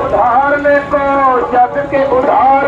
उधार में को जग के उधार